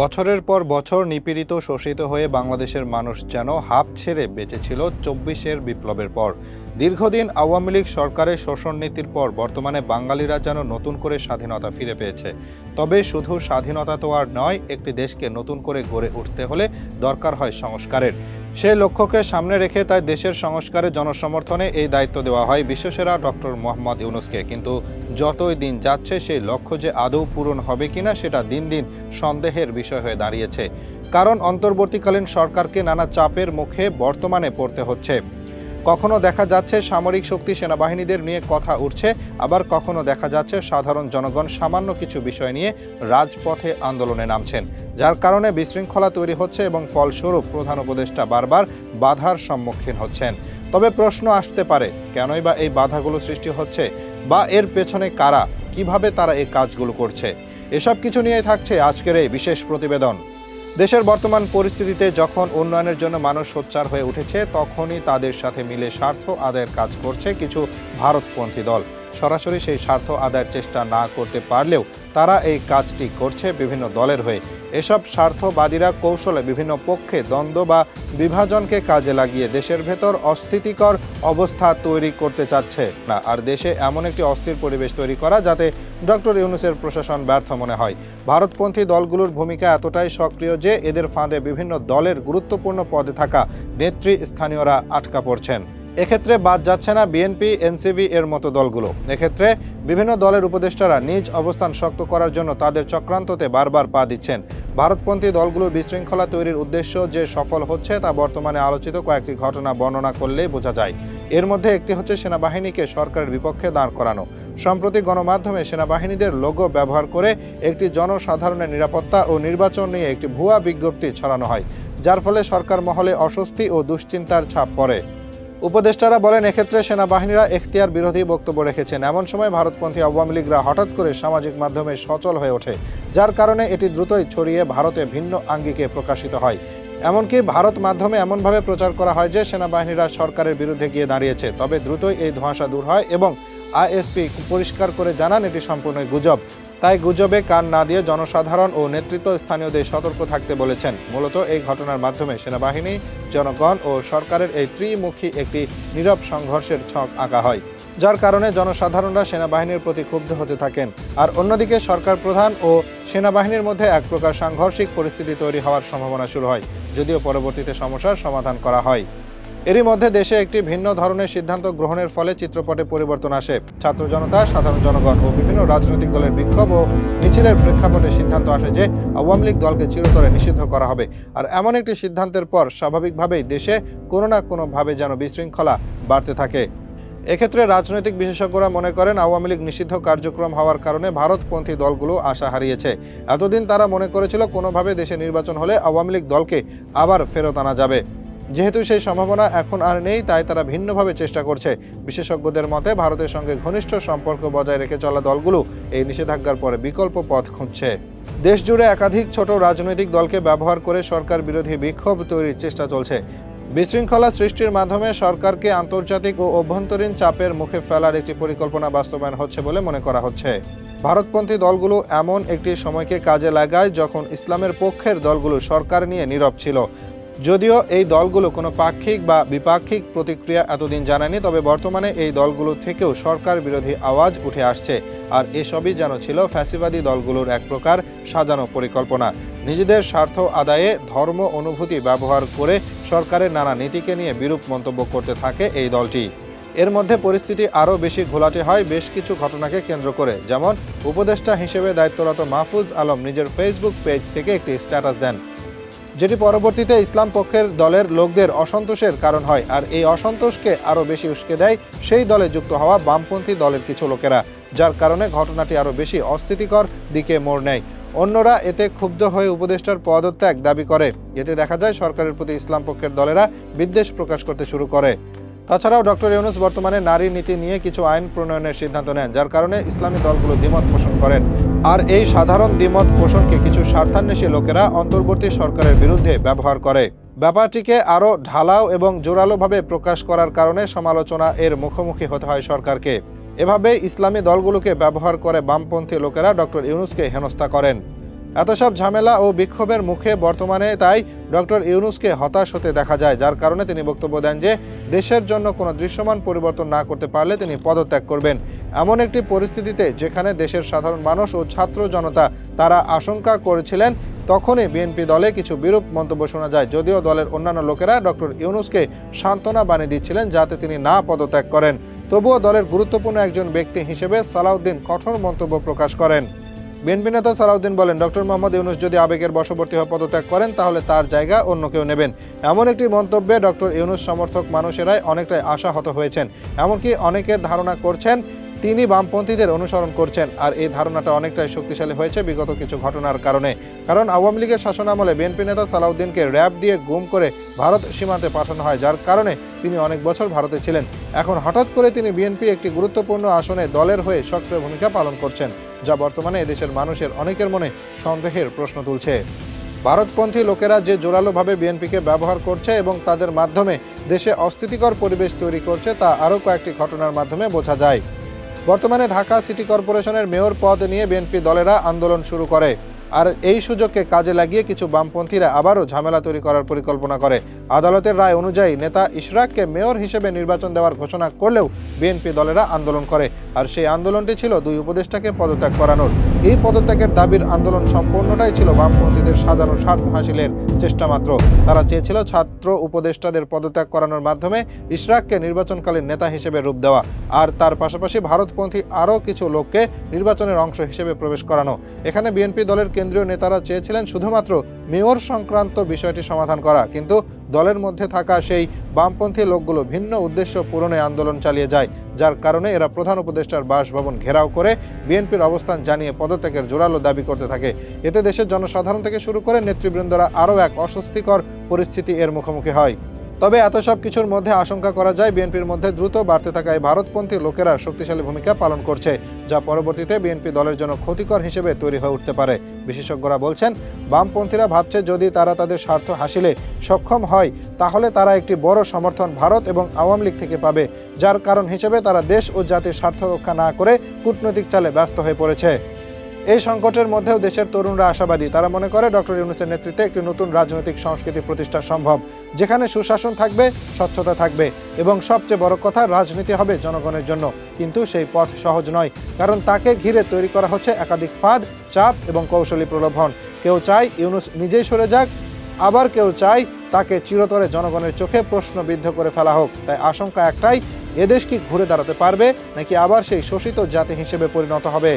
বছরের পর বছর নিপীড়িত শোষিত হয়ে বাংলাদেশের মানুষ যেন হাফ ছেড়ে বেঁচেছিল চব্বিশের বিপ্লবের পর। দীর্ঘদিন আওয়ামী লীগ সরকারের শোষণ নীতির পর বর্তমানে বাঙালিরা যেন নতুন করে স্বাধীনতা ফিরে পেয়েছে। তবে শুধু স্বাধীনতা তো আর নয়, একটি দেশকে নতুন করে গড়ে উঠতে হলে দরকার হয় সংস্কারের। সেই লক্ষ্যকে সামনে রেখে তাই দেশের সংস্কারে জনসমর্থনে এই দায়িত্ব দেওয়া হয় বিশ্বসেরা ডক্টর মোহাম্মদ ইউনুসকে। কিন্তু যতই দিন যাচ্ছে, সেই লক্ষ্য যে আদৌ পূরণ হবে কিনা সেটা দিন দিন সন্দেহের বিষয় হয়ে দাঁড়িয়েছে। কারণ অন্তর্বর্তীকালীন সরকারকে নানা চাপের মুখে বর্তমানে পড়তে হচ্ছে। কখনো দেখা যাচ্ছে সামরিক শক্তি সেনাবাহিনীদের নিয়ে কথা উঠছে, আবার কখনো দেখা যাচ্ছে সাধারণ জনগণ সামান্য কিছু বিষয় নিয়ে রাজপথে আন্দোলনে নামছেন। যার কারণে বিশৃঙ্খলা তৈরি হচ্ছে এবং ফলস্বরূপ প্রধান উপদেষ্টা বারবার বাধার সম্মুখীন হচ্ছেন। তবে প্রশ্ন আসতে পারে, কেনই বা এই বাধাগুলো সৃষ্টি হচ্ছে বা এর পেছনে কারা, কীভাবে তারা এই কাজগুলো করছে? এসব কিছু নিয়েই থাকছে আজকের এই বিশেষ প্রতিবেদন। দেশের বর্তমান পরিস্থিতিতে যখন উন্নয়নের জন্য মানুষ সোচ্চার হয়ে উঠেছে, তখনই তাদের সাথে মিলে স্বার্থ আদায়ের কাজ করছে কিছু ভারতপন্থী দল। সরাসরি সেই স্বার্থ আদায়ের চেষ্টা না করতে পারলেও তারা এই কাজটি করছে বিভিন্ন দলের হয়ে। এসব স্বার্থবাদীরা কৌশলে বিভিন্ন পক্ষে দ্বন্দ্ব বা বিভাজনকে কাজে লাগিয়ে দেশের ভেতর অস্থিতিকর অবস্থা তৈরি করতে চাচ্ছে না। আর দেশে এমন একটি অস্থির পরিবেশ তৈরি করা যাতে ডক্টর ইউনুসের প্রশাসন ব্যর্থ মনে হয়। ভারতপন্থী দলগুলোর ভূমিকা এতটাই সক্রিয় যে এদের ফাঁদে বিভিন্ন দলের গুরুত্বপূর্ণ পদে থাকা নেত্রী স্থানীয়রা আটকা পড়ছেন। এক্ষেত্রে বাদ যাচ্ছে না বিএনপি এনসিবি এর মতো দলগুলো। এক্ষেত্রে বিভিন্ন দলের উপদেষ্টারা নিজ অবস্থান শক্ত করার জন্য তাদের চক্রান্ততে বারবার পা দিচ্ছেন। ভারতপন্থী দলগুলোর বিশৃঙ্খলা তৈরির উদ্দেশ্য যে সফল হচ্ছে তা বর্তমানে আলোচিত কয়েকটি ঘটনা বর্ণনা করলেই বোঝা যায়। এর মধ্যে একটি হচ্ছে সেনাবাহিনীকে সরকারের বিপক্ষে দাঁড় করানো। সম্প্রতি গণমাধ্যমে সেনাবাহিনীদের লোগো ব্যবহার করে একটি জনসাধারণের নিরাপত্তা ও নির্বাচন নিয়ে একটি ভুয়া বিজ্ঞপ্তি ছড়ানো হয়, যার ফলে সরকার মহলে অস্বস্তি ও দুশ্চিন্তার ছাপ পড়ে। উপদেষ্টারা বলেন, এক্ষেত্রে সেনাবাহিনীরা এখতিয়ার বিরোধী বক্তব্য রেখেছেন। এমন সময় ভারতপন্থী আওয়ামী লীগরা হঠাৎ করে সামাজিক মাধ্যমে সচল হয়ে ওঠে, যার কারণে এটি দ্রুতই ছড়িয়ে ভারতে ভিন্ন আঙ্গিকে প্রকাশিত হয়। এমনকি ভারত মাধ্যমে এমনভাবে প্রচার করা হয় যে, সেনাবাহিনীরা সরকারের বিরুদ্ধে গিয়ে দাঁড়িয়েছে। তবে দ্রুতই এই ধোঁয়াশা দূর হয় এবং আইএসপি পরিষ্কার করে জানান, এটি সম্পূর্ণই গুজব। তাই গুজবে কান না দিয়ে জনসাধারণ ও নেতৃত্ব স্থানীয়দের সতর্ক থাকতে বলেছেন। মূলত এই ঘটনার মাধ্যমে সেনাবাহিনী, জনগণ ও সরকারের এই ত্রিমুখী একটি নীরব সংঘর্ষের ছক আঁকা হয়, যার কারণে জনসাধারণরা সেনাবাহিনীর প্রতি ক্ষুব্ধ হতে থাকেন। আর অন্যদিকে সরকার প্রধান ও সেনাবাহিনীর মধ্যে এক প্রকার সাংঘর্ষিক পরিস্থিতি তৈরি হওয়ার সম্ভাবনা শুরু হয়, যদিও পরবর্তীতে সমস্যার সমাধান করা হয়। এরই মধ্যে দেশে একটি ভিন্ন ধরনের সিদ্ধান্ত গ্রহণের ফলে চিত্রপটে পরিবর্তন আসে। ছাত্র জনতা, সাধারণ জনগণ ও বিভিন্ন রাজনৈতিক দলের বিক্ষোভ ও মিছিলের প্রেক্ষাপটে সিদ্ধান্ত আসে যে আওয়ামী লীগ দলকে চিরতরে নিষিদ্ধ করা হবে। আর এমন একটি সিদ্ধান্তের পর স্বাভাবিকভাবেই দেশে কোনো না কোনোভাবে যেন বিশৃঙ্খলা বাড়তে থাকে। এক্ষেত্রে রাজনৈতিক বিশেষজ্ঞরা মনে করেন আওয়ামী লীগ নিষিদ্ধ কার্যক্রম হওয়ার কারণে ভারতপন্থী দলগুলো আশা হারিয়েছে। এতদিন তারা মনে করেছিল কোনোভাবে দেশে নির্বাচন হলে আওয়ামী লীগ দলকে আবার ফেরত আনা যাবে। যেহেতু সেই সম্ভাবনা এখন আর নেই, তাই তারা ভিন্নভাবে চেষ্টা করছে। বিশেষজ্ঞদের মতে, ভারতের সঙ্গে ঘনিষ্ঠ সম্পর্ক বজায় রেখে চলা দলগুলো এই নিষেধাজ্ঞার পরে বিকল্প পথ খুঁজছে। দেশ জুড়ে একাধিক ছোট রাজনৈতিক দলকে ব্যবহার করে সরকার বিরোধী বিক্ষোভ তৈরির চেষ্টা চলছে। বিশৃঙ্খলা সৃষ্টির মাধ্যমে সরকারকে আন্তর্জাতিক ও অভ্যন্তরীণ চাপের মুখে ফেলার একটি পরিকল্পনা বাস্তবায়ন হচ্ছে বলে মনে করা হচ্ছে। ভারতপন্থী দলগুলো এমন একটি সময়কে কাজে লাগায় যখন ইসলামের পক্ষের দলগুলো সরকার নিয়ে নীরব ছিল। যদিও এই দলগুলো কোনো পাক্ষিক বা বিপাক্ষিক প্রতিক্রিয়া এতদিন জানায়নি, তবে বর্তমানে এই দলগুলো থেকেও সরকার বিরোধী আওয়াজ উঠে আসছে। আর এসবই যেন ছিল ফ্যাসিবাদী দলগুলোর এক প্রকার সাজানো পরিকল্পনা। নিজেদের স্বার্থ আদায়ে ধর্ম অনুভূতি ব্যবহার করে সরকারের নানা নীতিকে নিয়ে বিরূপ মন্তব্য করতে থাকে এই দলটি। এর মধ্যে পরিস্থিতি আরও বেশি ঘোলাটে হয় বেশ কিছু ঘটনাকে কেন্দ্র করে, যেমন উপদেষ্টা হিসেবে দায়িত্বরত মাহফুজ আলম নিজের ফেসবুক পেজ থেকে একটি স্ট্যাটাস দেন। যেটি পরবর্তীতে ইসলাম পক্ষের দলের লোকদের অসন্তোষের কারণ হয়। আর এই অসন্তোষকে আরও বেশি উস্কে দেয় সেই দলে যুক্ত হওয়া বামপন্থী দলের কিছু লোকেরা, যার কারণে ঘটনাটি আরও বেশি অস্থিতিকর দিকে মোড় নেয়। অন্যরা এতে ক্ষুব্ধ হয়ে উপদেষ্টার পদত্যাগ দাবি করে। এতে দেখা যায়, সরকারের প্রতি ইসলাম পক্ষের দলেরা বিদ্বেষ প্রকাশ করতে শুরু করে। তাছাড়াও ডক্টর ইউনুস বর্তমানে নারী নীতি নিয়ে কিছু আইন প্রণয়নের সিদ্ধান্ত নেন, যার কারণে ইসলামী দলগুলো দ্বিমত পোষণ করেন। আর এই সাধারণ দ্বিমত পোষণকে কিছু স্বার্থান্বেষী লোকেরা অন্তর্বর্তী সরকারের বিরুদ্ধে ব্যবহার করে। ব্যাপারটিকে আরও ঢালাও এবং জোরালোভাবে প্রকাশ করার কারণে সমালোচনা এর মুখোমুখি হতে হয় সরকারকে। এভাবে ইসলামী দলগুলোকে ব্যবহার করে বামপন্থী লোকেরা ডক্টর ইউনুসকে হেনস্থা করেন। এত সব ঝামেলা ও বিক্ষোভের মুখে বর্তমানে তাই ডক্টর ইউনুসকে হতাশ হতে দেখা যায়, যার কারণে তিনি বক্তব্য দেন যে দেশের জন্য কোনো দৃশ্যমান পরিবর্তন না করতে পারলে তিনি পদত্যাগ করবেন। এমন একটি পরিস্থিতিতে যেখানে দেশের সাধারণ মানুষ ও ছাত্র জনতা তারা আশঙ্কা করেছিলেন, তখনই বিএনপি দলে কিছু বিরূপ মন্তব্য শোনা যায়। যদিও দলের অন্যান্য লোকেরা ডক্টর ইউনুসকে সান্ত্বনা বানিয়ে দিচ্ছিলেন যাতে তিনি না পদত্যাগ করেন। তবুও দলের গুরুত্বপূর্ণ একজন ব্যক্তি হিসেবে সালাউদ্দিন কঠোর মন্তব্য প্রকাশ করেন। বিএনপি নেতা সালাউদ্দিন বলেন, ডক্টর মোহাম্মদ ইউনুস যদি আবেগের বশবর্তী হয়ে পদত্যাগ করেন, তাহলে তার জায়গা অন্য কেউ নেবেন। এমন একটি মন্তব্যে ডক্টর ইউনুস সমর্থক মানুষেরাই অনেকটাই আশাহত হয়েছেন। এমনকি অনেকের ধারণা করছেন, তিনি বামপন্থীদের অনুসরণ করছেন। আর এই ধারণাটা অনেকটাই শক্তিশালী হয়েছে বিগত কিছু ঘটনার কারণে। কারণ আওয়ামী লীগের শাসনামলে বিএনপি নেতা সালাউদ্দিনকে র্যাব দিয়ে গুম করে ভারত সীমান্তে পাঠানো হয়, যার কারণে তিনি অনেক বছর ভারতে ছিলেন। এখন হঠাৎ করে তিনি বিএনপি একটি গুরুত্বপূর্ণ আসনে দলের হয়ে সক্রিয় ভূমিকা পালন করছেন। যা বর্তমানে এদেশের মানুষের অনেকের মনে সন্দেহের প্রশ্ন তুলছে। ভারতপন্থী লোকেরা যে জোরালোভাবে বিএনপিকে ব্যবহার করছে এবং তাদের মাধ্যমে দেশে অস্থিতিকর পরিবেশ তৈরি করছে, তা আরও কয়েকটি ঘটনার মাধ্যমে বোঝা যায়। বর্তমানে ঢাকা সিটি কর্পোরেশনের মেয়র পদ নিয়ে বিএনপি দলেরা আন্দোলন শুরু করে। আর এই সুযোগকে কাজে লাগিয়ে কিছু বামপন্থীরা আবারও ঝামেলা তৈরি করার পরিকল্পনা করে। আদালতের রায় অনুযায়ী নেতা ইশরাককে মেয়র হিসেবে নির্বাচন দেওয়ার ঘোষণা করলেও বিএনপি দলেরা আন্দোলন করে। আর সেই আন্দোলনটি ছিল দুই উপদেষ্টাকে পদত্যাগ করানোর। এই পদত্যাগের দাবির আন্দোলন সম্পূর্ণটাই ছিল বামপন্থীদের সাজানো স্বার্থ হাসিলের চেষ্টা মাত্র। তারা চেয়েছিল ছাত্র উপদেষ্টাদের পদত্যাগ করানোর মাধ্যমে ইশরাককে নির্বাচনকালীন নেতা হিসেবে রূপ দেওয়া। আর তার পাশাপাশি ভারতপন্থী আরও কিছু লোককে নির্বাচনের অংশ হিসেবে প্রবেশ করানো। এখানে বিএনপি দলের কেন্দ্রীয় নেতারা চেয়েছিলেন শুধুমাত্র মেয়র সংক্রান্ত বিষয়টি সমাধান করা, কিন্তু দলের মধ্যে থাকা সেই বামপন্থী লোকগুলো ভিন্ন উদ্দেশ্য পূরণে আন্দোলন চালিয়ে যায়, যার কারণে এরা প্রধান উপদেষ্টার বাসভবন ঘেরাও করে বিএনপির অবস্থান জানিয়ে পদত্যাগের জোরালো দাবি করতে থাকে। এতে দেশের জনসাধারণ থেকে শুরু করে নেতৃবৃন্দরা আরও এক অস্বস্তিকর পরিস্থিতি এর মুখোমুখি হয়। তবে এত সব কিছুর মধ্যে আশঙ্কা করা যায় বিএনপির মধ্যে দ্রুত বাড়তে থাকা এই ভারতপন্থী লোকেরা শক্তিশালী ভূমিকা পালন করছে, যা পরবর্তীতে বিএনপি দলের জন্য ক্ষতিকর হিসেবে তৈরি হয়ে উঠতে পারে। বিশেষজ্ঞরা বলছেন, বামপন্থীরা ভাবছে যদি তারা তাদের স্বার্থ হাসিলে সক্ষম হয়, তাহলে তারা একটি বড় সমর্থন ভারত এবং আওয়ামী লীগ থেকে পাবে, যার কারণ হিসেবে তারা দেশ ও জাতির স্বার্থ রক্ষা না করে কূটনৈতিক চালে ব্যস্ত হয়ে পড়েছে। এই সংকটের মধ্যেও দেশের তরুণরা আশাবাদী। তারা মনে করে ডক্টর ইউনুসের নেতৃত্বে একটি নতুন রাজনৈতিক সংস্কৃতি প্রতিষ্ঠা সম্ভব, যেখানে সুশাসন থাকবে, স্বচ্ছতা থাকবে এবং সবচেয়ে বড় কথা, রাজনীতি হবে জনগণের জন্য। কিন্তু সেই পথ সহজ নয়, কারণ তাকে ঘিরে তৈরি করা হচ্ছে একাধিক ফাঁদ, চাপ এবং কৌশলী প্রলোভন। কেউ চায় ইউনুস নিজেই সরে যাক, আবার কেউ চায় তাকে চিরতরে জনগণের চোখে প্রশ্নবিদ্ধ করে ফেলা হোক। তাই আশঙ্কা একটাই এদেশ কি ঘুরে দাঁড়াতে পারবে, নাকি আবার সেই শোষিত জাতি হিসেবে পরিণত হবে?